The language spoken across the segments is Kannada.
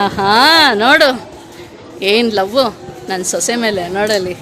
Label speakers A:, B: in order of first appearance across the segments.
A: ಆಹಾ, ನೋಡು. ಏನು ಲವ್ವು? ನನ್ನ ಸೊಸೆ ಮೇಲೆ ನೋಡಲಿ.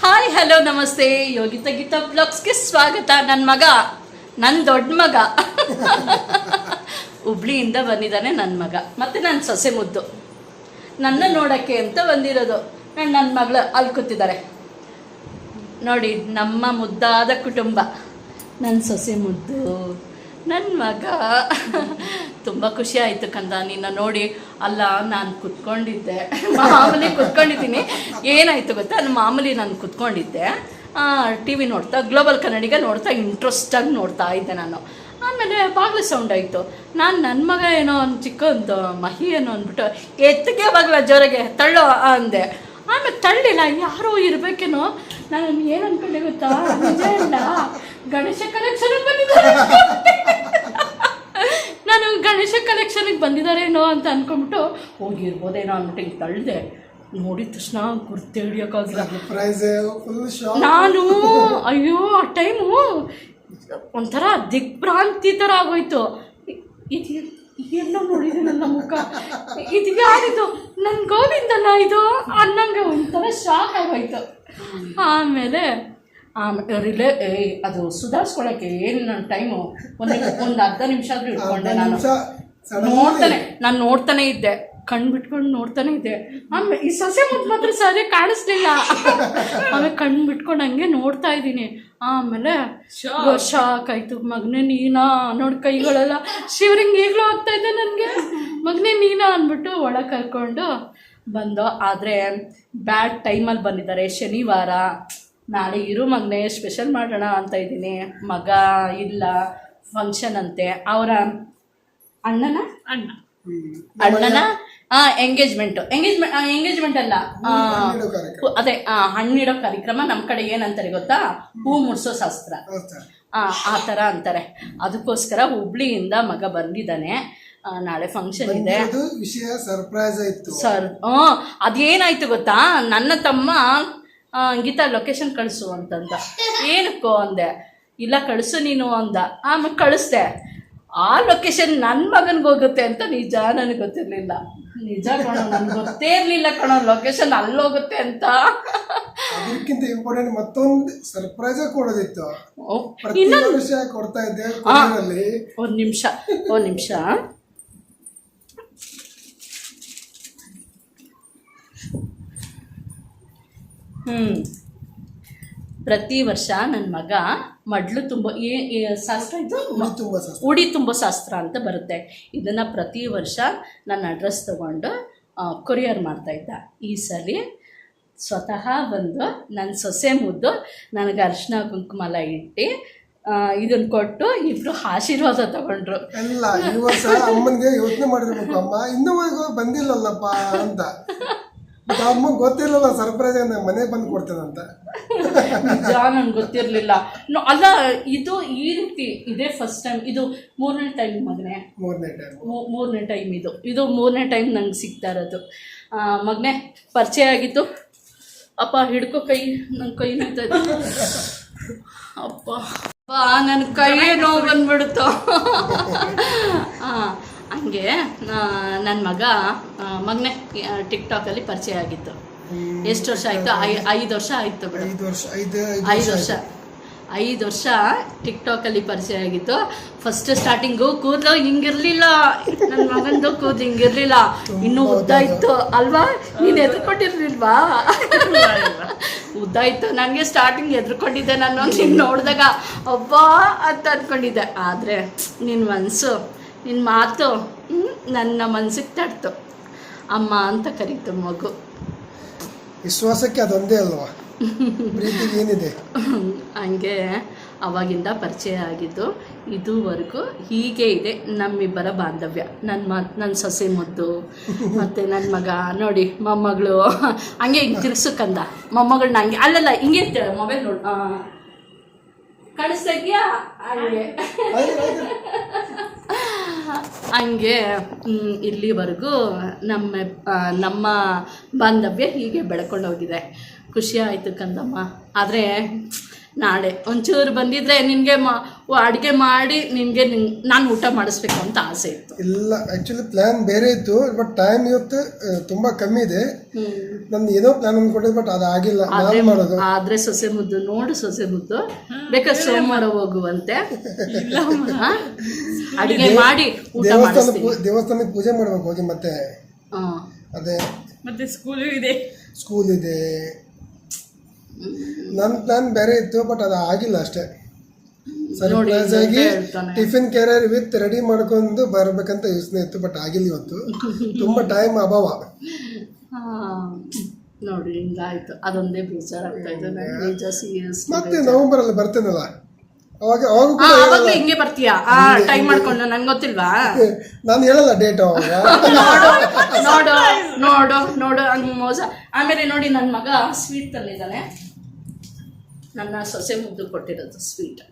A: ಹಾಯ್, ಹಲೋ, ನಮಸ್ತೆ. ಯೋಗಿತಾ ಗೀತಾ ಬ್ಲಾಗ್ಸ್ಗೆ ಸ್ವಾಗತ. ನನ್ನ ಮಗ ನನ್ನ ದೊಡ್ಡ ಮಗ. ಹುಬ್ಳಿಯಿಂದ ಬಂದಿದ್ದಾನೆ ನನ್ನ ಮಗ. ಮತ್ತು ನನ್ನ ಸೊಸೆ ಮುದ್ದು. ನನ್ನ ನೋಡೋಕ್ಕೆ ಅಂತ ಬಂದಿರೋದು. ನನ್ನ ಮಗಳು ಅಲ್ಲಿ ಕೂತಿದ್ದಾರೆ. ನೋಡಿ, ನಮ್ಮ ಮುದ್ದಾದ ಕುಟುಂಬ. ನನ್ನ ಸೊಸೆ ಮುದ್ದು. ನನ್ನ ಮಗ. ತುಂಬ ಖುಷಿ ಆಯಿತು ಕಂದ, ನಿನ್ನ ನೋಡಿ. ಅಲ್ಲ, ನಾನು ಕುತ್ಕೊಂಡಿದ್ದೆ. ಮಾಮೂಲಿ ಕುತ್ಕೊಂಡಿದ್ದೀನಿ. ಏನಾಯಿತು ಗೊತ್ತಾ? ಮಾಮೂಲಿ ನಾನು ಕುತ್ಕೊಂಡಿದ್ದೆ. ಟಿ ವಿ ನೋಡ್ತಾ, ಗ್ಲೋಬಲ್ ಕನ್ನಡಿಗ ನೋಡ್ತಾ ಇಂಟ್ರೆಸ್ಟಾಗಿ ನೋಡ್ತಾ ಇದ್ದೆ ನಾನು. ಆಮೇಲೆ ಬಾಗಿಲು ಸೌಂಡ್ ಆಯಿತು. ನಾನು ನನ್ನ ಮಗ ಏನೋ ಒಂದು ಚಿಕ್ಕ ಒಂದು ಮಹಿ ಏನೋ ಅಂದ್ಬಿಟ್ಟು, ಎತ್ತಿಗೆ ಬಾಗಿಲ ಜೋರಿಗೆ ತಳ್ಳೋ ಅಂದೆ. ಆಮೇಲೆ ತಳ್ಳಿಲ್ಲ ಯಾರೋ ಇರ್ಬೇಕೇನೋ ನಾನು ಏನು ಅನ್ಕೊಂಡೆ ಗೊತ್ತಾ? ನಿಜ ಇಲ್ಲ ಗಣೇಶ ಕಲೆಕ್ಷನ್ ಬಂದಿದ್ದಾರೆ. ನಾನು ಗಣೇಶ ಕಲೆಕ್ಷನ್ಗೆ ಬಂದಿದ್ದಾರೇನೋ ಅಂತ ಅನ್ಕೊಂಡ್ಬಿಟ್ಟು ಹೋಗಿರ್ಬೋದೇನೋ ಅಂದ್ಬಿಟ್ಟು ಹಿಂಗೆ ತಳ್ಳಿದೆ ನೋಡಿದ ತಕ್ಷಣ ಗುರ್ತು ಹಿಡಿಯೋಕ್ಕಾಗಿಲ್ಲ ನಾನು ಅಯ್ಯೋ ಆ ಟೈಮು ಒಂಥರ ದಿಗ್ಭ್ರಾಂತಿ ಥರ ಆಗೋಯ್ತು. ಇದು ಏನೋ ನೋಡಿದೆ ನನ್ನ ಮುಖ. ಇದು ಯಾರಿದು? ನನ್ನ ಗೋವಿಂದನ ಇದು? ಅನ್ನಂಗೆ ಒಂಥರ ಶಾಕ್ ಆಗೋಯ್ತು. ಆಮೇಲೆ ಆಮೇಲೆ ರಿಲೇ ಅದು ಸುಧಾರಿಸ್ಕೊಳಕ್ಕೆ ಏನು ನನ್ನ ಟೈಮು ಒಂದು ಒಂದು ಅರ್ಧ ನಿಮಿಷ ಆದರೂ ಇಟ್ಕೊಂಡೆ ನಾನು. ನೋಡ್ತಾನೆ ನಾನು ನೋಡ್ತಾನೆ ಇದ್ದೆ. ಕಣ್ಣು ಬಿಟ್ಕೊಂಡು ನೋಡ್ತಾನೆ ಇದ್ದೆ. ಆಮೇಲೆ ಈ ಸೊಸೆ ಮುದ್ದು ಮಾತ್ರ ಸರಿ ಕಾಣಿಸ್ಲಿಲ್ಲ. ಆಮೇಲೆ ಕಣ್ ಬಿಟ್ಕೊಂಡು ಹಂಗೆ ನೋಡ್ತಾ ಇದ್ದೀನಿ. ಆಮೇಲೆ ಶಾಕ್ ಆಯ್ತು ಮಗನೇ ನೀನಾ ನೋಡಿ ಕೈಗಳೆಲ್ಲ ಶಿವರಿಂಗ್ ಈಗಲೂ ಆಗ್ತಾ ಇದೆ ನನಗೆ. ಮಗನೇ ನೀನಾ ಅಂದ್ಬಿಟ್ಟು ಒಳಗೆ ಕರ್ಕೊಂಡು ಬಂದೋ. ಆದರೆ ಬ್ಯಾಡ್ ಟೈಮಲ್ಲಿ ಬಂದಿದ್ದಾರೆ. ಶನಿವಾರ. ನಾಳೆ ಇರು ಮಗನೇ ಸ್ಪೆಷಲ್ ಮಾಡೋಣ ಅಂತ ಇದ್ದೀನಿ. ಮಗ ಇಲ್ಲ ಫಂಕ್ಷನ್ ಅಂತೆ. ಅವರ ಅಣ್ಣನ?
B: ಅಣ್ಣ.
A: ಅಣ್ಣನ ಎಂಗೇಜ್ಮೆಂಟ್ ಎಂಗೇಜ್ಮೆಂಟ್ ಎಂಗೇಜ್ಮೆಂಟ್ ಅಲ್ಲ. ಅದೇ ಹಣ್ಣಿಡೋ ಕಾರ್ಯಕ್ರಮ ನಮ್ಮ ಕಡೆ ಏನಂತಾರೆ ಗೊತ್ತಾ? ಹೂ ಮುಡ್ಸೋ ಶಾಸ್ತ್ರ.
C: ಆತರ
A: ಆ, ಥರ ಅಂತಾರೆ. ಅದಕ್ಕೋಸ್ಕರ ಹುಬ್ಳಿಯಿಂದ ಮಗ ಬಂದಿದ್ದಾನೆ. ನಾಳೆ ಫಂಕ್ಷನ್ ಇದೆ.
C: ವಿಷಯ ಸರ್ಪ್ರೈಸ್ ಆಯ್ತು.
A: ಸರ್ ಹ್ಞೂ ಅದೇನಾಯ್ತು ಗೊತ್ತಾ? ನನ್ನ ತಮ್ಮ ಗೀತಾ ಲೊಕೇಶನ್ ಕಳಿಸು ಅಂತಂದ. ಏನಕ್ಕೋ ಅಂದೆ. ಇಲ್ಲ ಕಳಿಸು ನೀನು ಅಂದ. ಆಮೇಲೆ ಕಳಿಸ್ದೆ. ಆ ಲೊಕೇಶನ್ ನನ್ನ ಮಗನಿಗೆ ಹೋಗುತ್ತೆ ಅಂತ ನಿಜ ನನಗೆ ಗೊತ್ತಿರಲಿಲ್ಲ. ನಿಜ ಕಣೋ ನನಗೆ ಗೊತ್ತೇ ಇರಲಿಲ್ಲ ಕಣೋ ಲೊಕೇಶನ್ ಅಲ್ಲಿ ಹೋಗುತ್ತೆ ಅಂತ.
C: ಅದಕ್ಕಿಂತ ಇಂಪಾರ್ಟೆಂಟ್ ಮತ್ತೊಂದು ಸರ್ಪ್ರೈಸ್ ಕೊಡೋದಿತ್ತು.
A: ಇನ್ನೊಂದು
C: ವಿಷಯ ಕೊಡ್ತಾ ಇದ್ದೆ
A: ಒಂದು ನಿಮಿಷ ಒಂದು ನಿಮಿಷ. ಹ್ಞೂ ಪ್ರತಿ ವರ್ಷ ನನ್ನ ಮಗ ಮಡ್ಲು ತುಂಬ ಶಾಸ್ತ್ರ ಇದು? ಉಡಿ ತುಂಬ ಶಾಸ್ತ್ರ ಅಂತ ಬರುತ್ತೆ. ಇದನ್ನು ಪ್ರತಿ ವರ್ಷ ನನ್ನ ಅಡ್ರೆಸ್ ತೊಗೊಂಡು ಕೊರಿಯರ್ ಮಾಡ್ತಾಯಿದ್ದ ಈ ಸಲ ಸ್ವತಃ ಬಂದು ನನ್ನ ಸೊಸೆ ಮುದ್ದು ನನಗೆ ಅರಿಶಿನ ಕುಂಕುಮಲ ಇಟ್ಟು ಇದನ್ನು ಕೊಟ್ಟು ಇಬ್ರು ಆಶೀರ್ವಾದ ತಗೊಂಡ್ರು.
C: ಅಮ್ಮನಿಗೆ ಯೋಚನೆ ಮಾಡಿರ್ಬೇಕು ಅಮ್ಮ. ಇನ್ನೂ ಬಂದಿಲ್ಲಲ್ಲಪ್ಪ ಅಂತ. ಅಮ್ಮಂಗೆ ಗೊತ್ತಿರಲಿಲ್ಲ ಸರ್ಪ್ರೈಸ್ ಮನೆಗೆ ಬಂದು ಕೊಡ್ತೇನಂತ
A: ನಿಜ ನನ್ಗೆ ಗೊತ್ತಿರಲಿಲ್ಲ. ಅಲ್ಲ ಇದು ಈ ರೀತಿ ಇದೇ ಫಸ್ಟ್ ಟೈಮ್ ಇದು ಮೂರನೇ ಟೈಮ್ ಮಗನೇ.
C: ಮೂರನೇ ಟೈಮ್
A: ಮೂರನೇ ಟೈಮ್ ಇದು. ಇದು ಮೂರನೇ ಟೈಮ್ ನಂಗೆ ಸಿಗ್ತಾ ಇರೋದು. ಮಗನೇ ಪರಿಚಯ ಆಗಿತ್ತು ಅಪ್ಪ ಹಿಡ್ಕೊ ಕೈ ನನ್ನ ಕೈ ನೋಯ್ತದೆ ಅಪ್ಪ. ನನ್ನ ಕೈ ನೋವು ಬಂದ್ಬಿಡ್ತು ಹಾಂ ಹಂಗೆ ನನ್ನ ಮಗ ಮಗ್ನೆ ಟಿಕ್ ಟಾಕ್ ಅಲ್ಲಿ ಪರಿಚಯ ಆಗಿತ್ತು. ಎಷ್ಟು ವರ್ಷ ಆಯ್ತು? ಐದು ವರ್ಷ ಆಯ್ತು
C: ಐದು ವರ್ಷ ಐದು
A: ವರ್ಷ ಐದು ವರ್ಷ. ಟಿಕ್ ಟಾಕಲ್ಲಿ ಪರಿಚಯ ಆಗಿತ್ತು. ಫಸ್ಟ್ ಸ್ಟಾರ್ಟಿಂಗು ಕೂದಲು ಹಿಂಗಿರ್ಲಿಲ್ಲ. ನನ್ನ ಮಗಂದು ಕೂದಲು ಹಿಂಗಿರ್ಲಿಲ್ಲ. ಇನ್ನೂ ಉದ್ದ ಇತ್ತು. ಅಲ್ವಾ? ನೀನು ಎದ್ಕೊಂಡಿರ್ಲಿಲ್ವಾ ಉದ್ದ ಇತ್ತು. ನನಗೆ ಸ್ಟಾರ್ಟಿಂಗ್ ಎದ್ರುಕೊಂಡಿದ್ದೆ ನಾನು. ನೀನು ನೋಡಿದಾಗ ಅಬ್ಬಾ ಅಂತ ಅಂದ್ಕೊಂಡಿದ್ದೆ ಆದರೆ ನಿನ್ನ ಮನಸ್ಸು ನಿನ್ನ ಮಾತು ನನ್ನ ಮನಸ್ಸಿಗೆ ತಡ್ತು. ಅಮ್ಮ ಅಂತ ಕರೀತು ಮಗು.
C: ವಿಶ್ವಾಸಕ್ಕೆ ಅದೊಂದೇ ಅಲ್ವಾ? ಏನಿದೆ?
A: ಹಂಗೆ ಅವಾಗಿಂದ ಪರಿಚಯ ಆಗಿದ್ದು ಇದುವರೆಗೂ ಹೀಗೆ ಇದೆ ನಮ್ಮಿಬ್ಬರ ಬಾಂಧವ್ಯ. ನನ್ನ ಮ ನನ್ನ ಸೊಸೆ ಮುದ್ದು ಮತ್ತು ನನ್ನ ಮಗ. ನೋಡಿ ಮೊಮ್ಮಗಳು. ಹಂಗೆ ಹಿಂಗೆ ತಿರ್ಗ್ಸು ಕಂದ. ಮೊಮ್ಮಗಳನ್ನ ಹಂಗೆ ಅಲ್ಲಲ್ಲ ಹಿಂಗೆ ಮೊಬೈಲ್ ನೋಡು ಕಳಿಸ್ತಾ ಕಾಣಿಸ್ತಾ ಇದೆಯಾ ಹಂಗೆ ಹಂಗೆ ಇಲ್ಲಿವರೆಗೂ ನಮ್ಮ ನಮ್ಮ ಬಾಂಧವ್ಯ ಹೀಗೆ ಬೆಳ್ಕೊಂಡೋಗಿದೆ. ಖುಷಿ ಆಯಿತು ಕಂದಮ್ಮ. ಆದರೆ ನಾಳೆ. ಒಂಚೂರು ಬಂದಿದ್ರೆ ನಿನಗೆ ಮಾ ಅಡುಗೆ ಮಾಡಿ ನಿನಗೆ ನಾನು ಊಟ ಮಾಡಿಸ್ಬೇಕು ಅಂತ ಆಸೆ ಇತ್ತು.
C: ಇಲ್ಲ ಆ್ಯಕ್ಚುಲಿ ಪ್ಲ್ಯಾನ್ ಬೇರೆ ಇತ್ತು ಬಟ್ ಟೈಮ್ ಇವತ್ತು ತುಂಬಾ ಕಮ್ಮಿ ಇದೆ. ನಂದು ಏನೋ ಪ್ಲಾನ್ ಅಂದ್ಕೊಂಡಿದ್ದೆ ಬಟ್ ಅದು ಆಗಿಲ್ಲ. ಮಾಡೋದು?
A: ಆದ್ರೆ ಸೊಸೆ ಮುದ್ದು ನೋಡು ಸೊಸೆ ಮುದ್ದು. ಬೇಕಾದ್ರೆ ಸೋಮವಾರ ಹೋಗುವಂತೆ. ಅಡುಗೆ ಅಡಿಗೆ ಮಾಡಿ ಊಟ
C: ದೇವಸ್ಥಾನಕ್ಕೆ ಪೂಜೆ ಮಾಡ್ಬೇಕು ಹೋಗಿ ಮತ್ತೆ.
A: ಹಾ.
C: ಅದೇ.
B: ಮತ್ತೆ ಸ್ಕೂಲು ಇದೆ.
C: ಸ್ಕೂಲ್ ಇದೆ. ನನ್ನ ಪ್ಲಾನ್ ಬೇರೆ ಇತ್ತು ಬಟ್ ಅದು ಆಗಿಲ್ಲ ಅಷ್ಟೇ. ಸರ್ಪ್ರೈಸ್ ಆಗಿ ಟಿಫಿನ್ ಕ್ಯಾರಿಯರ್ ವಿತ್ ರೆಡಿ ಮಾಡ್ಕೊಂಡು ಬರಬೇಕಂತ ಯೋಚನೆ ಇತ್ತು ಬಟ್ ಆಗಿಲ್ಲ ಇವತ್ತು. ತುಂಬಾ ಟೈಮ್ ಅಭಾವ.
A: ನೋಡಿ ಹಿಂಗಾಯ್ತು. ಅದೊಂದೇ ಬೇಜಾರಾಗ್ತಾ ಇದೆ.
C: ಮತ್ತೆ ನವೆಂಬರ್ ಅಲ್ಲಿ ಬರ್ತೇನಲ್ಲ ಅವಾಗ ಅವಾಗ
A: ಹಾ
C: ಕೂಡ
A: ಅವಾಗ್ಲೂ ಹಿಂಗೆ ಬರ್ತೀಯಾ? ಆ ಟೈಮ್ ಮಾಡ್ಕೊಂಡು ನನ್ಗೆ ಗೊತ್ತಿಲ್ವಾ?
C: ನಾನು ಹೇಳಲ್ಲ ಡೇಟ್ ಅವಾಗ.
A: ನೋಡು ನೋಡು ನೋಡು ಹಂಗ್ ಮೋಸ. ಆಮೇಲೆ ನೋಡಿ ನನ್ನ ಮಗ ಸ್ವೀಟ್ ಇದ್ದಾನೆ. ನನ್ನ ಸೊಸೆ ಮುದ್ದು ಕೊಟ್ಟಿರೋದು ಸ್ವೀಟ್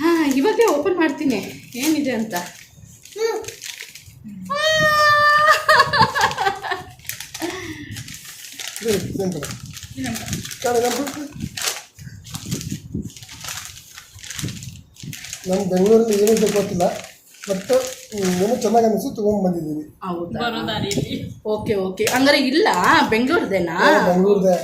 A: ಹಾ ಇವಾಗೇ ಓಪನ್ ಮಾಡ್ತೀನಿ. ಏನಿದೆ ಅಂತ?
C: ನಮ್ಮ ಬೆಂಗಳೂರಲ್ಲಿ ಏನಿದೆ ಗೊತ್ತಿಲ್ಲ ಬಟ್ ಏನೋ ಚೆನ್ನಾಗಿ ಅನಿಸು ತೊಗೊಂಡ್ ಬಂದಿದ್ದೀವಿ.
A: ಹೌದಾ? Okay okay. ಹಂಗಾರೆ ಇಲ್ಲ ಬೆಂಗಳೂರದೇನಾ?
C: ಬೆಂಗಳೂರದೇ.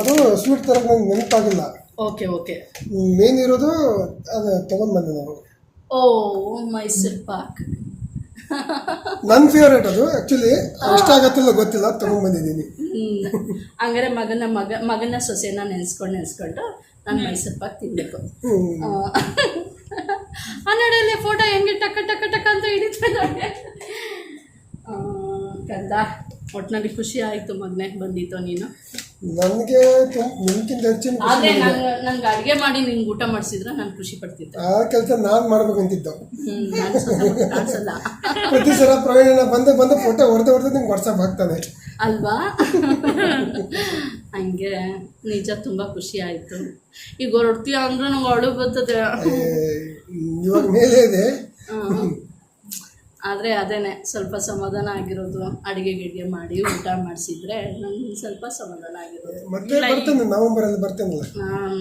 C: ಅದು ಸ್ವೀಟ್ ತರ ನಂಗೆ ನೆನಪಾಗಿಲ್ಲ.
A: Okay okay.
C: ಮೇನ್ ಇರೋದು ಅದು ತೊಗೊಂಡ್ ಬಂದೆ ನಾವು
A: ಓ ಮೈಸೂರು ಪಾಕ್.
C: ನನ್ನ ಫೇವ್ರೇಟ್ ಅದು ಆ್ಯಕ್ಚುಲಿ ಇಷ್ಟ ಆಗತ್ತಿಲ್ಲ ಗೊತ್ತಿಲ್ಲ
A: ತಗೊಂಡ್ಬಂದಿದ್ದೀನಿ. ಹಂಗಾರೆ ಮಗನ ಮಗ ಮಗನ ಸೊಸೆನ ನೆನೆಸ್ಕೊಂಡು ನೆನೆಸ್ಕೊಂಡು ನಾನು ಮೈಸೂರು ಪಾಕ್ ತಿನ್ಬೇಕು.
C: ಹ್ಮ್.
A: ಹನ್ನೆರಡಲ್ಲಿ ಫೋಟೋ ಹೆಂಗೆ ಟಕ ಟಕ ಟಕ್ಕ ಅಂತ ಹಿಡಿತಾ ಕಂದ ಒಟ್ಟಿನಲ್ಲಿ ಖುಷಿ ಆಯಿತು ಮಗನೇ ಬಂದಿತ್ತು ನೀನು.
C: ನನಗೆ ನಿಮ್ಗಿಂತ ಹೆಚ್ಚಿನ
A: ಆದರೆ ಅಡುಗೆ ಮಾಡಿ ನಿಂಗೆ ಊಟ ಮಾಡಿಸಿದ್ರೆ ನಾನು ಖುಷಿ ಪಡ್ತಿದ್ದೆ.
C: ಆ ಕೆಲಸ ನಾನು ಮಾಡ್ಬೇಕಂತಿದ್ದು
A: ನಾನು ಕಾಣಿಸಲ್ಲ
C: ಪ್ರತಿ ಸಲ ಪ್ರವೀಣ ಬಂದು ಬಂದು ಫೋಟೋ ಹೊಡೆದು ಹೊಡೆದು ನಿಮ್ಗೆ ವಾಟ್ಸಪ್ ಹಾಕ್ತಾನೆ.
A: ಅಲ್ವಾ? ಹಂಗೆ ನಿಜ ತುಂಬಾ ಖುಷಿ ಆಯ್ತು. ಈಗ ಹೊರಡ್ತೀಯ ಅಂದ್ರೆ ನಂಗೆ ಅಳು ಬರ್ತದೆ.
C: ಏ, ಇವಾಗ ಮೇಲೆ ಇದೆ.
A: ಆದರೆ ಅದೇನೆ ಸ್ವಲ್ಪ ಸಮಾಧಾನ ಆಗಿರೋದು ಅಡುಗೆ ಗಿಡಿಗೆ ಮಾಡಿ ಊಟ ಮಾಡಿಸಿದ್ರೆ ನಂಗೆ ಸ್ವಲ್ಪ ಸಮಾಧಾನ ಆಗಿರೋದು.
C: ಮತ್ತೆ ಬರ್ತೇನೆ ನವೆಂಬರ್ ಅಲ್ಲಿ ಬರ್ತೇನಲ್ಲ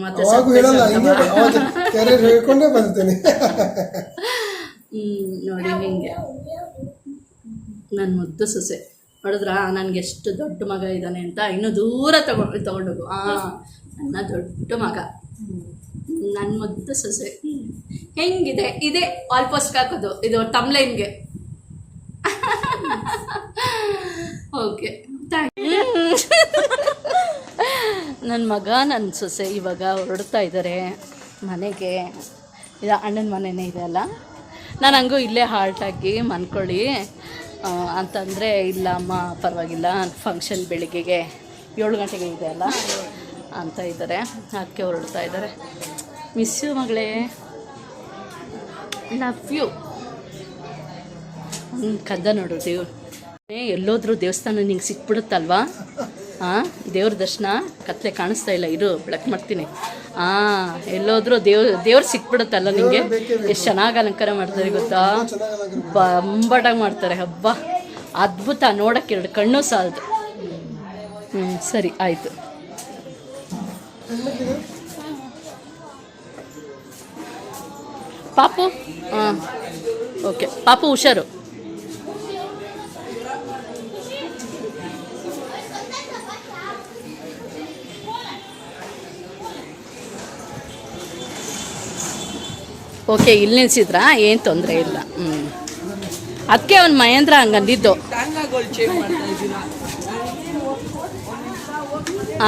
A: ಮತ್ತೆ
C: ಅವಾಗೂ ಹೇಳಲ್ಲ ಹಿಂಗೆ ಅವಾಗ ಕ್ಯಾರಿಯರ್ ಹೇಳ್ಕೊಂಡೇ ಬರ್ತೇನೆ.
A: ಹ್ಮ್, ನೋಡಿ ಹಿಂಗೆ. ನನ್ನ ಮುದ್ದು ಸೊಸೆ. ಹೊಡೆದ್ರ ನನಗೆ ಎಷ್ಟು ದೊಡ್ಡ ಮಗ ಇದ್ದಾನೆ ಅಂತ ಇನ್ನೂ ದೂರ ತಗೊಂಡು ತಗೊಂಡೋಗು. ಆ ನನ್ನ ದೊಡ್ಡ ಮಗ. ನನ್ನ ಮುದ್ದು ಸೊಸೆ. ಹ್ಮ್. ಹೆಂಗಿದೆ? ಇದೆ. ಆಲ್ಪೋಸ್ಟ್ ಹಾಕೋದು. ಇದು ತಮ್ಲೈನ್ಗೆ ಓಕೆ ನನ್ನ ಮಗ ನನ್ನ ಸೊಸೆ ಇವಾಗ ಹೊರಡ್ತಾ ಇದ್ದಾರೆ ಮನೆಗೆ. ಇದು ಅಣ್ಣನ ಮನೆನೇ ಇದೆ ಅಲ್ಲ? ನಾನು ಹಂಗೂ ಇಲ್ಲೇ ಹಾಲ್ಟಾಗಿ ಮನ್ಕೊಳ್ಳಿ. ಅಂತಂದರೆ, ಇಲ್ಲ ಅಮ್ಮ, ಪರವಾಗಿಲ್ಲ. ಫಂಕ್ಷನ್ ಬೆಳಿಗ್ಗೆಗೆ ಏಳು ಗಂಟೆಗೆ ಇದೆ ಅಲ್ಲ? ಅಂತ ಇದ್ದಾರೆ ಅದಕ್ಕೆ ಹೊರಡ್ತಾ ಇದ್ದಾರೆ ಮಿಸ್ ಯು ಮಗಳೇ. ಲವ್ ಯು ಕದ್ದ ನೋಡು ದೇವ್ರು. ಏ ಎಲ್ಲೋದ್ರೂ ದೇವಸ್ಥಾನ ನಿಂಗೆ ಸಿಕ್ಬಿಡುತ್ತಲ್ವಾ? ಹಾಂ ದೇವ್ರ ದರ್ಶನ ಕತ್ಲೆ ಕಾಣಿಸ್ತಾ ಇಲ್ಲ. ಇರು ಬೆಳಕು ಮಾಡ್ತೀನಿ. ಹಾಂ ಎಲ್ಲೋದ್ರೂ ದೇವ್ ದೇವ್ರು ಸಿಕ್ಬಿಡುತ್ತಲ್ಲ ನಿಂಗೆ? ಎಷ್ಟು ಚೆನ್ನಾಗಿ ಅಲಂಕಾರ ಮಾಡ್ತಾರೆ ಗೊತ್ತಾ? ಬಂಬಟಾಗಿ ಮಾಡ್ತಾರೆ. ಹಬ್ಬ. ಅದ್ಭುತ ನೋಡಕ್ಕೆ ಎರಡು ಕಣ್ಣು ಸಾಲದು. ಹ್ಞೂ ಸರಿ ಆಯಿತು. ಪಾಪು? ಹಾಂ ಓಕೆ. ಪಾಪು ಹುಷಾರು. ಓಕೆ ಇಲ್ಲಿ ನಿಲ್ಸಿದ್ರಾ? ಏನು ತೊಂದರೆ ಇಲ್ಲ. ಹ್ಞೂ ಅದಕ್ಕೆ ಅವ್ನು ಮಹೇಂದ್ರ ಹಂಗಂದಿದ್ದು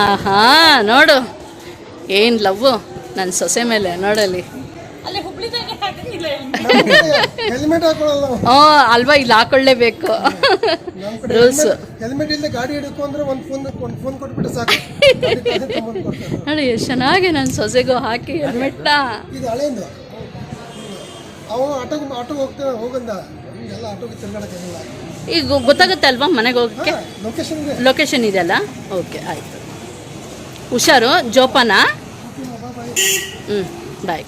A: ಆಹಾ ನೋಡು. ಏನು ಲವ್ ನನ್ನ ಸೊಸೆ ಮೇಲೆ ನೋಡಲ್ಲಿ. ಹ್ಞೂ ಅಲ್ವಾ ಇಲ್ಲಿ ಹಾಕೊಳ್ಳೇಬೇಕು. ರೂಲ್ಸ್
C: ಹೆಲ್ಮೆಟ್ ಇಲ್ಲದೆ ಗಾಡಿ ಹಿಡ್ಕೊ ಅಂದ್ರೆ ಒಂದು ಫೋನ್ ಒಂದು ಫೋನ್ ಕೊಟ್ಬಿಟ್ಟು ಸಾಕು. ಗಾಡಿ ತಾನೇ ತಗೊಂಡ್ ಕೊಡ್ತಾರೆ.
A: ನೋಡಿ ಎಷ್ಟು ಚೆನ್ನಾಗಿ ನನ್ನ ಸೊಸೆಗೂ ಹಾಕಿ ಹೆಲ್ಮೆಟ್ನ
C: ಅವ ಆಟೋಗೆ ಹೋಗಂದ. ಎಲ್ಲ ಆಟೋಗೆ ತಿರ್ಗಾಡಕ್ಕಾಗಲ್ಲ
A: ಈಗ ಗೊತ್ತಾಗುತ್ತೆ ಅಲ್ವಾ ಮನೆಗೆ ಹೋಗಕ್ಕೆ?
C: ಲೊಕೇಶನ್ ಇದೆ.
A: ಲೊಕೇಶನ್ ಇದೆಯಲ್ಲ ಓಕೆ ಆಯಿತು. ಹುಷಾರು ಜೋಪಾನ? ಹ್ಞೂ ಬಾಯ್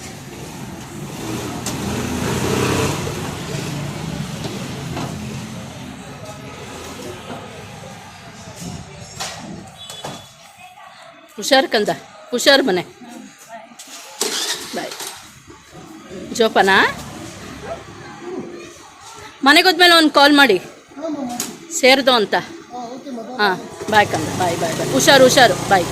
A: ಹುಷಾರು ಕಂದ? ಹುಷಾರು ಮನೆ. ಜೋಪಾನ? ಮನೆಗೆ ಹೋದ್ಮೇಲೆ ಒಂದು ಕಾಲ್ ಮಾಡಿ. ಸೇರ್ದು ಅಂತ. ಹಾಂ ಬಾಯ್ ಕಂದ ಬಾಯ್ ಬಾಯ್ ಬಾಯ್ ಹುಷಾರು ಹುಷಾರು ಬಾಯ್